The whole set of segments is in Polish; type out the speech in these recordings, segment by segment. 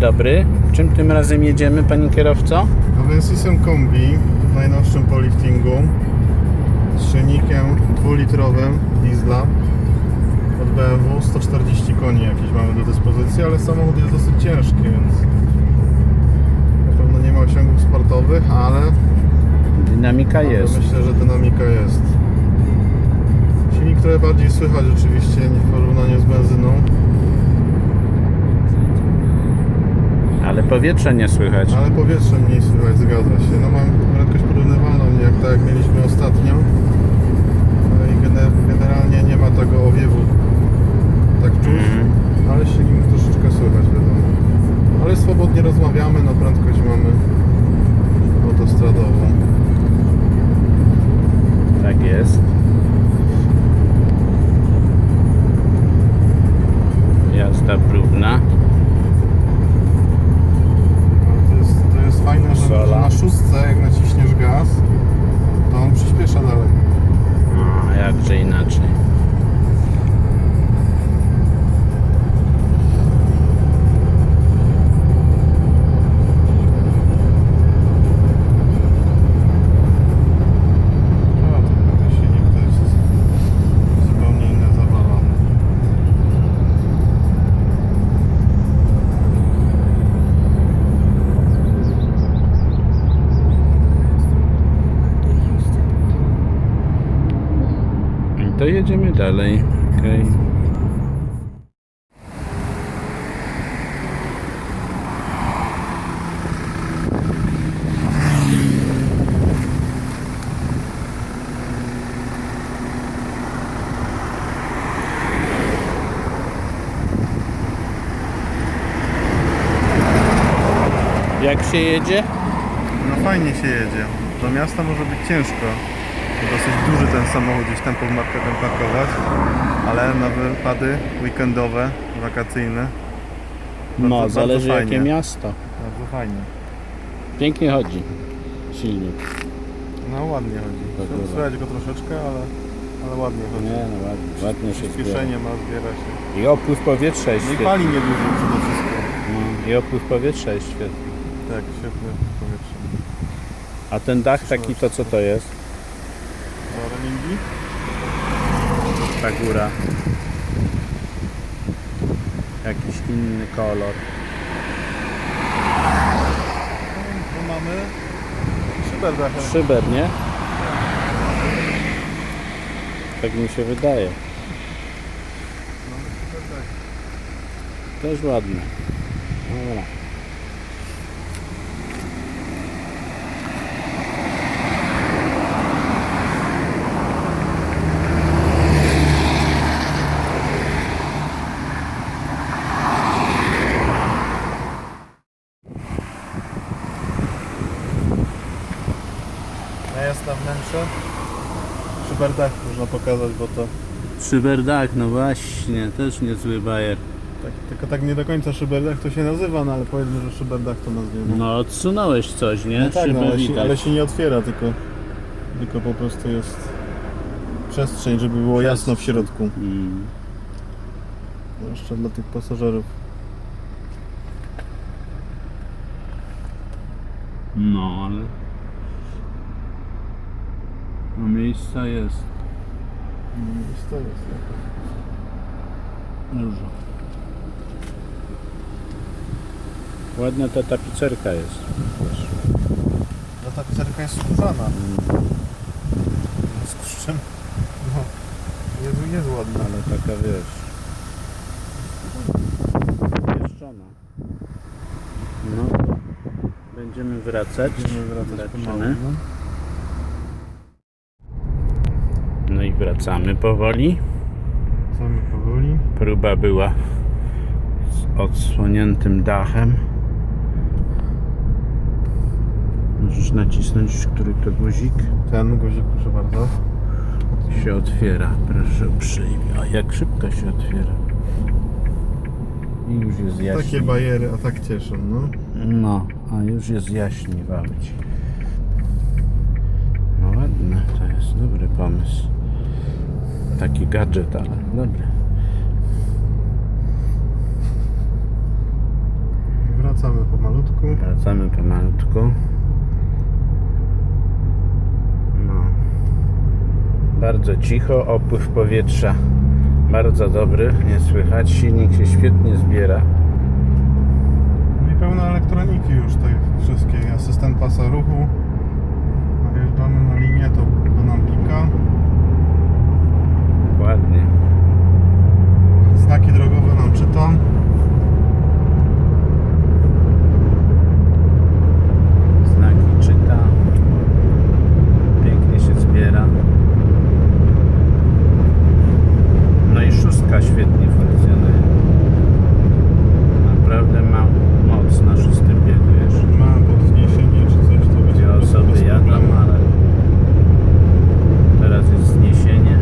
dobry. Czym tym razem jedziemy, panie kierowco? Avensisem kombi w najnowszym po liftingu z silnikiem dwulitrowym diesla od BMW 140 koni jakieś mamy do dyspozycji, ale samochód jest dosyć ciężki, więc na pewno nie ma osiągów sportowych, ale, Dynamika ale jest. myślę, że dynamika jest. Silnik trochę bardziej słychać oczywiście w porównaniu z benzyną. Ale powietrze nie słychać. Ale powietrze mniej słychać, zgadza się. No mam prędkość porównywalną, jak tak jak mieliśmy ostatnio. No i gener generalnie nie ma tego owiewu tak czuć, Mhm. ale silnik troszeczkę słychać wiadomo. Ale swobodnie rozmawiamy, no prędkość mamy autostradową. Tak jest. To jedziemy dalej. Okej. Jak się jedzie? No fajnie się jedzie. Do miasta może być ciężko. Dosyć duży ten samochód gdzieś tam pod marketem parkować, ale na wypady weekendowe, wakacyjne. Bardzo- No, bardzo zależy jakie fajnie. miasto. Bardzo fajnie. Pięknie chodzi silnik. No ładnie chodzi. Słychać go troszeczkę, ale, ale ładnie chodzi. Nie, no ładnie, ładnie się. Przyspieszenie ma, zbiera się. I opływ powietrza jest No i świetny. pali niedużo przede wszystkim. No, I opływ powietrza jest świetny. Tak, świetne powietrze. A ten dach taki to co to jest? Ta góra. Jakiś inny kolor. Tu mamy szyberdachę. Szyber, nie? Tak mi się wydaje. Mamy szyberdach. Też ładne. Dobra. Na wnętrze. Szyberdach można pokazać, bo to Szyberdach, no właśnie, też niezły bajer. tak, tylko tak nie do końca szyberdach to się nazywa, no ale powiedzmy, że szyberdach to nazwiemy. No odsunąłeś coś, nie? No tak, no, ale, się, widać. ale się nie otwiera, tylko, tylko po prostu jest przestrzeń, żeby było jasno w środku. Mm. Zwłaszcza dla tych pasażerów. No, ale... No miejsca jest No, jest jest. dużo. Ładna ta tapicerka jest. Ta pizzerka jest skórzana. Związku z czym no, jest, jest ładna. Ale taka wiesz... Pieszczona. No będziemy wracać. Będziemy wracać pomału. No. No i wracamy powoli. Sami powoli. Próba była z odsłoniętym dachem. Możesz nacisnąć, który to guzik Ten guzik, proszę bardzo. się otwiera. Proszę uprzejmie. A jak szybko się otwiera. I już jest jaśniej. Takie bajery, a tak cieszą, no. No, a już jest jaśniej wałci. No ładne, to jest dobry pomysł. Taki gadżet, ale dobry. wracamy pomalutku. Wracamy pomalutku. No. Bardzo cicho, opływ powietrza bardzo dobry, nie słychać. Silnik się świetnie zbiera. No i pełno elektroniki już tej wszystkiej. Asystent pasa ruchu. Najeżdżamy na linię, to, to nam pika. Znaki drogowe nam czyta. Znaki czyta. Pięknie się zbiera. No i szóstka świetnie funkcjonuje. Naprawdę ma moc na szóstym biegu jeszcze. Ma podniesienie czy coś, to będzie Dwie bez- osoby bez jadą, problemu. ale teraz jest zniesienie.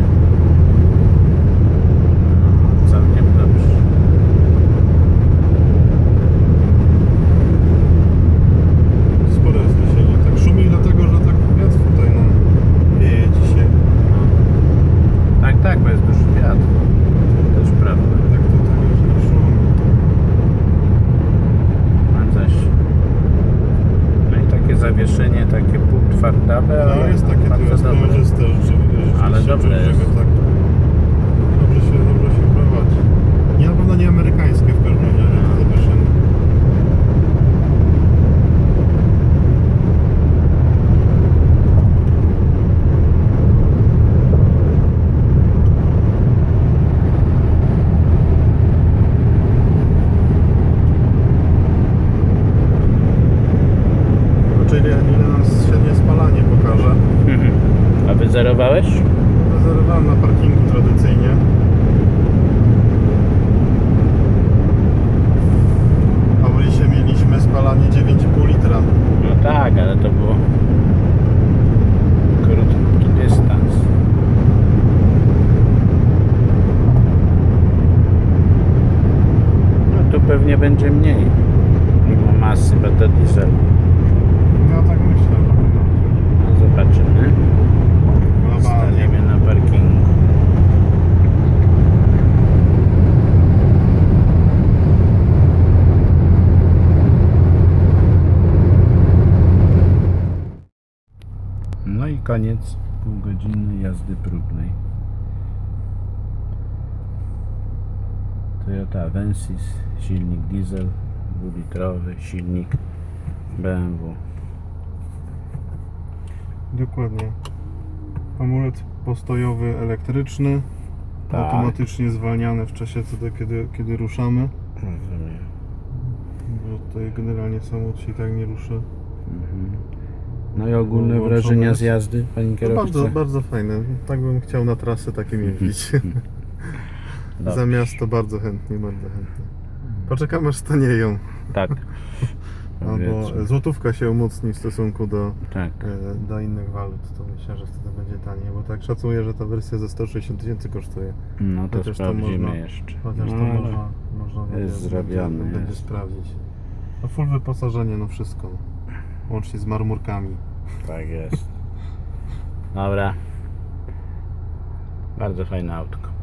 No, całkiem dobrze. Spore wzniesienie. Tak szumi dlatego, że tak wiatr tutaj nam wieje dzisiaj. Tak, tak, bo jest duży wiatr. To jest prawda. Tak to tak już nie szumi. Mam zaś. No i takie zawieszenie, takie półtwardawe, ale No jest takie tu bardzo jest dobre. sprężyste rzeczywiście. Ale dobre czuć, że jest. go tak dobrze się, dobrze się prowadzi. Nie na pewno nie amerykańskie w każdym razie to zawieszenie. Czyli ile nam średnie spalanie pokaże. Mhm. A wyzerowałeś? Rezerwowałem na parkingu tradycyjnie. A w Lisie mieliśmy spalanie 9,5 litra. No tak, ale to było krótki dystans. No tu pewnie będzie mniej. Mimo masy, bo to diesel. No tak myślę. No, zobaczymy. Globalnie. Staniemy na parkingu. No i koniec pół godziny jazdy próbnej. Toyota Avensis, silnik diesel, dwulitrowy, silnik BMW. Dokładnie. Hamulec postojowy elektryczny. Tak. Automatycznie zwalniany w czasie wtedy, kiedy, kiedy ruszamy. Rozumiem. Bo tutaj generalnie samochód się i tak nie ruszy. Mhm. No i ogólne Włączone wrażenia jest. z jazdy, pani No bardzo, bardzo fajne. Tak bym chciał na trasy takim jeździć. Dobrze. Za miasto bardzo chętnie, bardzo chętnie. Poczekam aż stanieją. Tak. Albo Powiedzmy. złotówka się umocni w stosunku do, Tak. e, do innych walut, to myślę, że wtedy będzie taniej, bo tak szacuję, że ta wersja za 160 tysięcy kosztuje. No to Chociaż to sprawdzimy można- jeszcze. Chociaż no, to ale można, można jest zrobione, będzie, będzie jest. sprawdzić. No full wyposażenie, no wszystko. Łącznie z marmurkami. Tak jest. Dobra. Bardzo fajne autko.